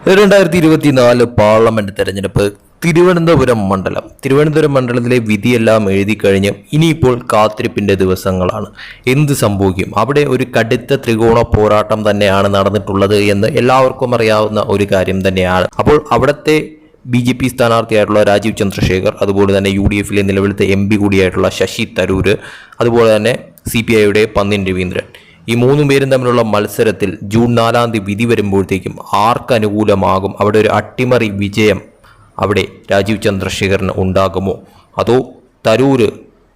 രണ്ടായിരത്തി ഇരുപത്തിനാല് പാർലമെന്റ് തെരഞ്ഞെടുപ്പ് തിരുവനന്തപുരം മണ്ഡലം. തിരുവനന്തപുരം മണ്ഡലത്തിലെ വിധിയെല്ലാം എഴുതി കഴിഞ്ഞ് ഇനിയിപ്പോൾ കാത്തിരിപ്പിന്റെ ദിവസങ്ങളാണ്. എന്ത് സംഭവിക്കും? അവിടെ ഒരു കടുത്ത ത്രികോണ പോരാട്ടം തന്നെയാണ് നടന്നിട്ടുള്ളത് എന്ന് എല്ലാവർക്കും അറിയാവുന്ന ഒരു കാര്യം തന്നെയാണ്. അപ്പോൾ അവിടുത്തെ ബി ജെ പി സ്ഥാനാർത്ഥിയായിട്ടുള്ള രാജീവ് ചന്ദ്രശേഖർ അതുപോലെ തന്നെ യു ഡി എഫിലെ നിലവിലത്തെ എം പി കൂടിയായിട്ടുള്ള ശശി തരൂർ അതുപോലെ തന്നെ സി പി ഐയുടെ പന്നിൻ രവീന്ദ്രൻ. ഈ മൂന്ന് പേരും തമ്മിലുള്ള മത്സരത്തിൽ ജൂൺ നാലാം തീയതി വിധി വരുമ്പോഴത്തേക്കും ആർക്ക് അനുകൂലമാകും? അവിടെ ഒരു അട്ടിമറി വിജയം അവിടെ രാജീവ് ചന്ദ്രശേഖരന് ഉണ്ടാകുമോ? അതോ തരൂര്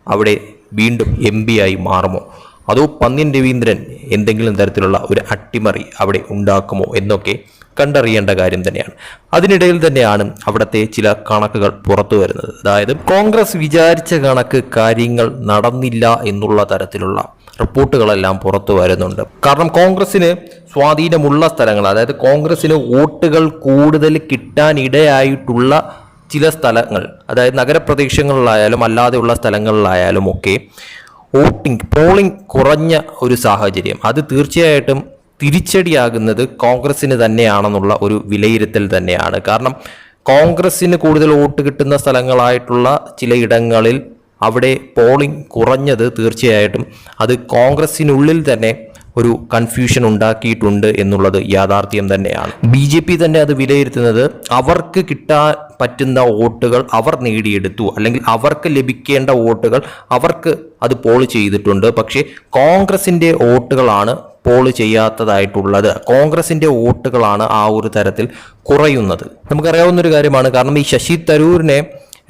അവിടെ വീണ്ടും എം ആയി മാറുമോ? അതോ പന്നിൻ രവീന്ദ്രൻ എന്തെങ്കിലും തരത്തിലുള്ള ഒരു അട്ടിമറി അവിടെ ഉണ്ടാക്കുമോ എന്നൊക്കെ കണ്ടറിയേണ്ട കാര്യം തന്നെയാണ്. അതിനിടയിൽ തന്നെയാണ് അവിടുത്തെ ചില കണക്കുകൾ പുറത്തു വരുന്നത്. അതായത് കോൺഗ്രസ് വിചാരിച്ച കണക്ക് കാര്യങ്ങൾ നടന്നില്ല എന്നുള്ള തരത്തിലുള്ള റിപ്പോർട്ടുകളെല്ലാം പുറത്തു വരുന്നുണ്ട്. കാരണം കോൺഗ്രസിന് സ്വാധീനമുള്ള സ്ഥലങ്ങൾ അതായത് കോൺഗ്രസിന് വോട്ടുകൾ കൂടുതൽ കിട്ടാനിടയായിട്ടുള്ള ചില സ്ഥലങ്ങൾ അതായത് നഗരപ്രദേശങ്ങളിലായാലും അല്ലാതെയുള്ള സ്ഥലങ്ങളിലായാലും ഒക്കെ വോട്ടിംഗ് പോളിംഗ് കുറഞ്ഞ ഒരു സാഹചര്യം. അത് തീർച്ചയായിട്ടും തിരിച്ചടിയാകുന്നത് കോൺഗ്രസിന് തന്നെയാണെന്നുള്ള ഒരു വിലയിരുത്തൽ തന്നെയാണ്. കാരണം കോൺഗ്രസ്സിന് കൂടുതൽ വോട്ട് കിട്ടുന്ന സ്ഥലങ്ങളായിട്ടുള്ള ചിലയിടങ്ങളിൽ അവിടെ പോളിംഗ് കുറഞ്ഞത് തീർച്ചയായിട്ടും അത് കോൺഗ്രസ്സിനുള്ളിൽ തന്നെ ഒരു കൺഫ്യൂഷൻ ഉണ്ടാക്കിയിട്ടുണ്ട് എന്നുള്ളത് യാഥാർത്ഥ്യം തന്നെയാണ്. ബി ജെ പി തന്നെ അത് വിലയിരുത്തുന്നത് അവർക്ക് കിട്ടാൻ പറ്റുന്ന വോട്ടുകൾ അവർ നേടിയെടുത്തു. അല്ലെങ്കിൽ അവർക്ക് ലഭിക്കേണ്ട വോട്ടുകൾ അവർക്ക് അത് പോൾ ചെയ്തിട്ടുണ്ട്. പക്ഷേ കോൺഗ്രസിന്റെ വോട്ടുകളാണ് പോൾ ചെയ്യാത്തതായിട്ടുള്ളത്. കോൺഗ്രസിന്റെ വോട്ടുകളാണ് ആ ഒരു തരത്തിൽ കുറയുന്നത്. നമുക്കറിയാവുന്നൊരു കാര്യമാണ്. കാരണം ഈ ശശി തരൂരിനെ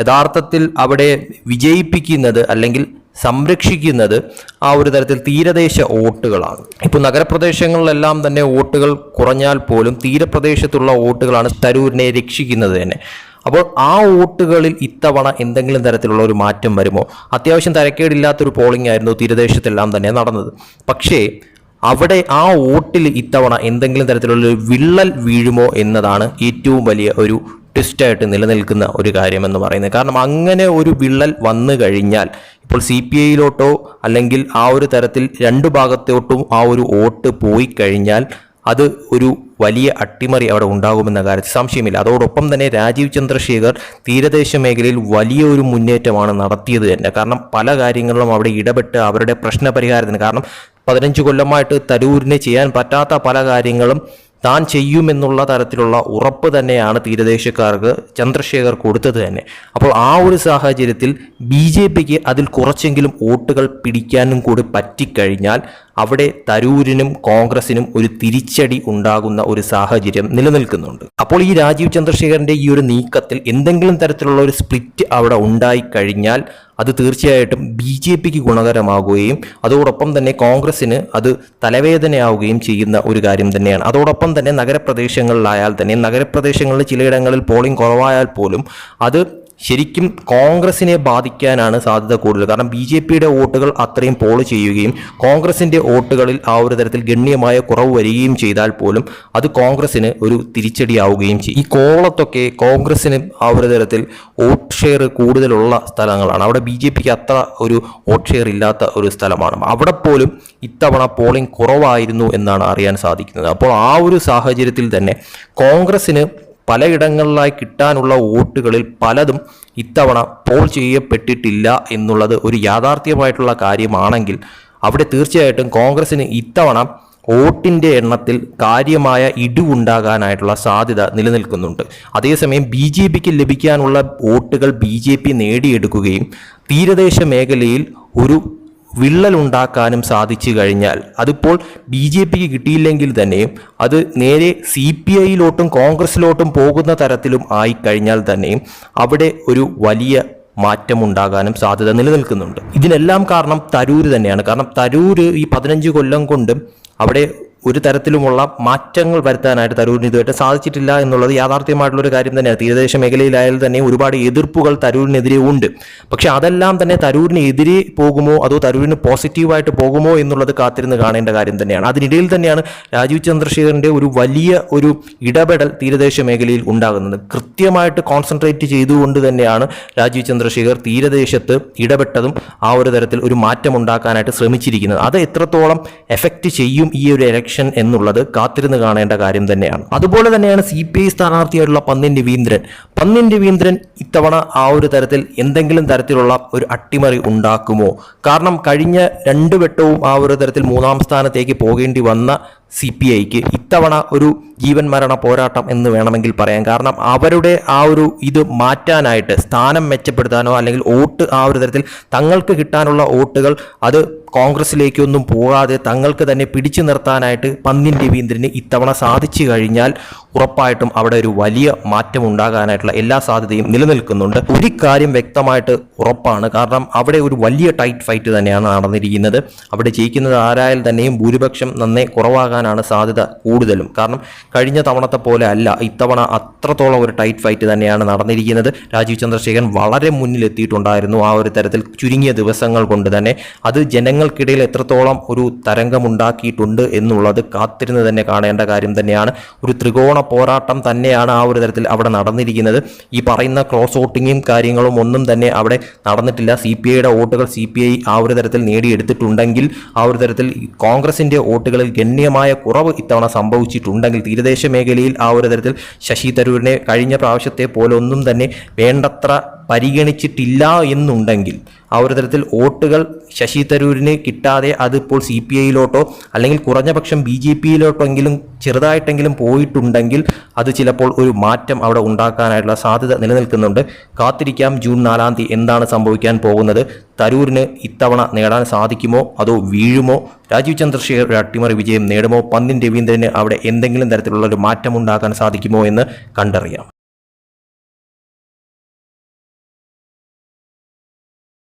യഥാർത്ഥത്തിൽ അവിടെ വിജയിപ്പിക്കുന്നത് അല്ലെങ്കിൽ സംരക്ഷിക്കുന്നത് ആ ഒരു തരത്തിൽ തീരദേശ വോട്ടുകളാണ്. ഇപ്പോൾ നഗരപ്രദേശങ്ങളിലെല്ലാം തന്നെ വോട്ടുകൾ കുറഞ്ഞാൽ പോലും തീരപ്രദേശത്തുള്ള വോട്ടുകളാണ് തരൂരിനെ രക്ഷിക്കുന്നത് തന്നെ. അപ്പോൾ ആ വോട്ടുകളിൽ ഇത്തവണ എന്തെങ്കിലും തരത്തിലുള്ള ഒരു മാറ്റം വരുമോ? അത്യാവശ്യം തരക്കേടില്ലാത്തൊരു പോളിംഗ് ആയിരുന്നു തീരദേശത്തെല്ലാം തന്നെ നടന്നത്. പക്ഷേ അവിടെ ആ വോട്ടിൽ ഇത്തവണ എന്തെങ്കിലും തരത്തിലുള്ള വിള്ളൽ വീഴുമോ എന്നതാണ് ഏറ്റവും വലിയ ഒരു ട്വിസ്റ്റായിട്ട് നിലനിൽക്കുന്ന ഒരു കാര്യമെന്ന് പറയുന്നത്. കാരണം അങ്ങനെ ഒരു വിള്ളൽ വന്നു കഴിഞ്ഞാൽ ഇപ്പോൾ സി പി ഐയിലോട്ടോ അല്ലെങ്കിൽ ആ ഒരു തരത്തിൽ രണ്ട് ഭാഗത്തോട്ടും ആ ഒരു വോട്ട് പോയി കഴിഞ്ഞാൽ അത് ഒരു വലിയ അട്ടിമറി അവിടെ ഉണ്ടാകുമെന്ന കാര്യത്തിൽ സംശയമില്ല. അതോടൊപ്പം തന്നെ രാജീവ് ചന്ദ്രശേഖർ തീരദേശ മേഖലയിൽ വലിയ ഒരു മുന്നേറ്റമാണ് നടത്തിയത് തന്നെ. കാരണം പല കാര്യങ്ങളിലും അവിടെ ഇടപെട്ട് അവരുടെ പ്രശ്നപരിഹാരത്തിന് കാരണം പതിനഞ്ച് കൊല്ലമായിട്ട് തരൂരിന് ചെയ്യാൻ പറ്റാത്ത പല കാര്യങ്ങളും താൻ ചെയ്യുമെന്നുള്ള തരത്തിലുള്ള ഉറപ്പ് തന്നെയാണ് തീരദേശക്കാർക്ക് ചന്ദ്രശേഖർ കൊടുത്തത് തന്നെ. അപ്പോൾ ആ ഒരു സാഹചര്യത്തിൽ ബി ജെ പിക്ക് അതിൽ കുറച്ചെങ്കിലും വോട്ടുകൾ പിടിക്കാനും കൂടി പറ്റിക്കഴിഞ്ഞാൽ അവിടെ തരൂരിനും കോൺഗ്രസിനും ഒരു തിരിച്ചടി ഉണ്ടാകുന്ന ഒരു സാഹചര്യം നിലനിൽക്കുന്നുണ്ട്. അപ്പോൾ ഈ രാജീവ് ചന്ദ്രശേഖരന്റെ ഈ ഒരു നീക്കത്തിൽ എന്തെങ്കിലും തരത്തിലുള്ള ഒരു സ്പ്ലിറ്റ് അവിടെ ഉണ്ടായി കഴിഞ്ഞാൽ അത് തീർച്ചയായിട്ടും ബി ജെ പിക്ക് ഗുണകരമാകുകയും അതോടൊപ്പം തന്നെ കോൺഗ്രസ്സിന് അത് തലവേദനയാവുകയും ചെയ്യുന്ന ഒരു കാര്യം തന്നെയാണ്. അതോടൊപ്പം തന്നെ നഗരപ്രദേശങ്ങളിലായാൽ തന്നെ നഗരപ്രദേശങ്ങളിൽ ചിലയിടങ്ങളിൽ പോളിംഗ് കുറവായാൽ പോലും അത് ശരിക്കും കോൺഗ്രസിനെ ബാധിക്കാനാണ് സാധ്യത കൂടുതൽ. കാരണം ബി ജെ പിയുടെ വോട്ടുകൾ അത്രയും പോൾ ചെയ്യുകയും കോൺഗ്രസിന്റെ വോട്ടുകളിൽ ആ ഒരു തരത്തിൽ ഗണ്യമായ കുറവ് വരികയും ചെയ്താൽ പോലും അത് കോൺഗ്രസിന് ഒരു തിരിച്ചടിയാവുകയും ചെയ്യും. ഈ കോവളത്തൊക്കെ കോൺഗ്രസിന് ആ ഒരു തരത്തിൽ വോട്ട് ഷെയർ കൂടുതലുള്ള സ്ഥലങ്ങളാണ്. അവിടെ ബി ജെ പിക്ക് അത്ര ഒരു വോട്ട് ഷെയർ ഇല്ലാത്ത ഒരു സ്ഥലമാണ്. അവിടെ പോലും ഇത്തവണ പോളിംഗ് കുറവായിരുന്നു എന്നാണ് അറിയാൻ സാധിക്കുന്നത്. അപ്പോൾ ആ ഒരു സാഹചര്യത്തിൽ തന്നെ കോൺഗ്രസിന് പലയിടങ്ങളിലായി കിട്ടാനുള്ള വോട്ടുകളിൽ പലതും ഇത്തവണ പോൾ ചെയ്യപ്പെട്ടിട്ടില്ല എന്നുള്ളത് ഒരു യാഥാർത്ഥ്യമായിട്ടുള്ള കാര്യമാണെങ്കിൽ അവിടെ തീർച്ചയായിട്ടും കോൺഗ്രസിന് ഇത്തവണ വോട്ടിന്റെ എണ്ണത്തിൽ കാര്യമായ ഇടിവുണ്ടാകാനായിട്ടുള്ള സാധ്യത നിലനിൽക്കുന്നുണ്ട്. അതേസമയം ബി ജെ പിക്ക് ലഭിക്കാനുള്ള വോട്ടുകൾ ബി ജെ പി നേടിയെടുക്കുകയും തീരദേശ മേഖലയിൽ ഒരു വിള്ളലുണ്ടാക്കാനും സാധിച്ചു കഴിഞ്ഞാൽ അതിപ്പോൾ ബി ജെ പിക്ക് കിട്ടിയില്ലെങ്കിൽ തന്നെയും അത് നേരെ സി പി ഐയിലോട്ടും കോൺഗ്രസിലോട്ടും പോകുന്ന തരത്തിലും ആയി കഴിഞ്ഞാൽ തന്നെയും അവിടെ ഒരു വലിയ മാറ്റമുണ്ടാകാനും സാധ്യത നിലനിൽക്കുന്നുണ്ട്. ഇതിനെല്ലാം കാരണം തരൂര് തന്നെയാണ്. കാരണം തരൂര് ഈ പതിനഞ്ച് കൊല്ലം കൊണ്ട് അവിടെ ഒരു തരത്തിലുമുള്ള മാറ്റങ്ങൾ വരുത്താനായിട്ട് തരൂരിന് ഇതുവരെ സാധിച്ചിട്ടില്ല എന്നുള്ളത് യാഥാർത്ഥ്യമായിട്ടുള്ള ഒരു കാര്യം തന്നെയാണ്. തീരദേശ മേഖലയിലായാലും തന്നെ ഒരുപാട് എതിർപ്പുകൾ തരൂരിനെതിരെ ഉണ്ട്. പക്ഷെ അതെല്ലാം തന്നെ തരൂരിന് എതിരെ പോകുമോ അതോ തരൂരിന് പോസിറ്റീവായിട്ട് പോകുമോ എന്നുള്ളത് കാത്തിരുന്ന് കാണേണ്ട കാര്യം തന്നെയാണ്. അതിനിടയിൽ തന്നെയാണ് രാജീവ് ചന്ദ്രശേഖരന്റെ ഒരു വലിയ ഒരു ഇടപെടൽ തീരദേശ മേഖലയിൽ ഉണ്ടാകുന്നത്. കൃത്യമായിട്ട് കോൺസെൻട്രേറ്റ് ചെയ്തുകൊണ്ട് തന്നെയാണ് രാജീവ് ചന്ദ്രശേഖർ തീരദേശത്ത് ഇടപെട്ടതും ആ ഒരു തരത്തിൽ ഒരു മാറ്റം ഉണ്ടാക്കാനായിട്ട് ശ്രമിച്ചിരിക്കുന്നത്. അത് എത്രത്തോളം എഫക്റ്റ് ചെയ്യും ഈ ഒരു ഇലക്ഷൻ ഇലക്ഷൻ എന്നുള്ളത് കാത്തിരുന്ന് കാണേണ്ട കാര്യം തന്നെയാണ്. അതുപോലെ തന്നെയാണ് സി പി ഐ സ്ഥാനാർത്ഥിയായിട്ടുള്ള പന്നിൻ രവീന്ദ്രൻ. പന്നിൻ രവീന്ദ്രൻ ഇത്തവണ ആ ഒരു തരത്തിൽ എന്തെങ്കിലും തരത്തിലുള്ള ഒരു അട്ടിമറി ഉണ്ടാക്കുമോ? കാരണം കഴിഞ്ഞ രണ്ട് വട്ടവും ആ ഒരു തരത്തിൽ മൂന്നാം സ്ഥാനത്തേക്ക് പോകേണ്ടി വന്ന സി പി ഐക്ക് ഇത്തവണ ഒരു ജീവൻ മരണ പോരാട്ടം എന്ന് വേണമെങ്കിൽ പറയാം. കാരണം അവരുടെ ആ ഒരു ഇത് മാറ്റാനായിട്ട് സ്ഥാനം മെച്ചപ്പെടുത്താനോ അല്ലെങ്കിൽ വോട്ട് ആ ഒരു തരത്തിൽ തങ്ങൾക്ക് കിട്ടാനുള്ള വോട്ടുകൾ അത് കോൺഗ്രസിലേക്കൊന്നും പോകാതെ തങ്ങൾക്ക് തന്നെ പിടിച്ചു നിർത്താനായിട്ട് പന്നിൻ രവീന്ദ്രന് ഇത്തവണ സാധിച്ചു കഴിഞ്ഞാൽ ഉറപ്പായിട്ടും അവിടെ ഒരു വലിയ മാറ്റം ഉണ്ടാകാനായിട്ടുള്ള എല്ലാ സാധ്യതയും നിലനിൽക്കുന്നുണ്ട്. ഒരു കാര്യം വ്യക്തമായിട്ട് ഉറപ്പാണ്. കാരണം അവിടെ ഒരു വലിയ ടൈറ്റ് ഫൈറ്റ് തന്നെയാണ് നടന്നിരിക്കുന്നത്. അവിടെ ജയിക്കുന്നത് ആരായാൽ തന്നെയും ഭൂരിപക്ഷം നന്നേ കുറവാകാനാണ് സാധ്യത കൂടുതലും. കാരണം കഴിഞ്ഞ തവണത്തെ പോലെ അല്ല. ഇത്തവണ അത്രത്തോളം ഒരു ടൈറ്റ് ഫൈറ്റ് തന്നെയാണ് നടന്നിരിക്കുന്നത്. രാജീവ് ചന്ദ്രശേഖരൻ വളരെ മുന്നിലെത്തിയിട്ടുണ്ടായിരുന്നു ആ ഒരു തരത്തിൽ ചുരുങ്ങിയ ദിവസങ്ങൾ കൊണ്ട് തന്നെ. അത് ജനങ്ങൾക്കിടയിൽ എത്രത്തോളം ഒരു തരംഗമുണ്ടാക്കിയിട്ടുണ്ട് എന്നുള്ളത് കാത്തിരുന്ന് തന്നെ കാണേണ്ട കാര്യം തന്നെയാണ്. ഒരു ത്രികോണ പോരാട്ടം തന്നെയാണ് ആ ഒരു തരത്തിൽ അവിടെ നടന്നിരിക്കുന്നത്. ഈ പറയുന്ന ക്രോസ് വോട്ടിങ്ങും കാര്യങ്ങളും ഒന്നും തന്നെ അവിടെ നടന്നിട്ടില്ല. സി പി ഐയുടെ വോട്ടുകൾ സി പി ഐ ആ ഒരു തരത്തിൽ നേടിയെടുത്തിട്ടുണ്ടെങ്കിൽ ആ ഒരു തരത്തിൽ കോൺഗ്രസിന്റെ വോട്ടുകളിൽ ഗണ്യമായ കുറവ് ഇത്തവണ സംഭവിച്ചിട്ടുണ്ടെങ്കിൽ തീരദേശ മേഖലയിൽ ആ ഒരു തരത്തിൽ ശശി തരൂരിനെ കഴിഞ്ഞ പ്രാവശ്യത്തെ പോലെ ഒന്നും തന്നെ വേണ്ടത്ര പരിഗണിച്ചിട്ടില്ല എന്നുണ്ടെങ്കിൽ ആ ഒരു തരത്തിൽ വോട്ടുകൾ ശശി തരൂരിന് കിട്ടാതെ അതിപ്പോൾ സി പി ഐയിലോട്ടോ അല്ലെങ്കിൽ കുറഞ്ഞ പക്ഷം ബി ജെ പിയിലോട്ടെങ്കിലും ചെറുതായിട്ടെങ്കിലും പോയിട്ടുണ്ടെങ്കിൽ അത് ചിലപ്പോൾ ഒരു മാറ്റം അവിടെ ഉണ്ടാക്കാനായിട്ടുള്ള സാധ്യത നിലനിൽക്കുന്നുണ്ട്. കാത്തിരിക്കാം ജൂൺ നാലാം തീയതി എന്താണ് സംഭവിക്കാൻ പോകുന്നത്? തരൂരിന് ഇത്തവണ നേടാൻ സാധിക്കുമോ? അതോ വീഴുമോ? രാജീവ് ചന്ദ്രശേഖർ അട്ടിമറി വിജയം നേടുമോ? പന്നിൻ രവീന്ദ്രന് അവിടെ എന്തെങ്കിലും തരത്തിലുള്ള ഒരു മാറ്റം ഉണ്ടാക്കാൻ സാധിക്കുമോ എന്ന് കണ്ടറിയാം.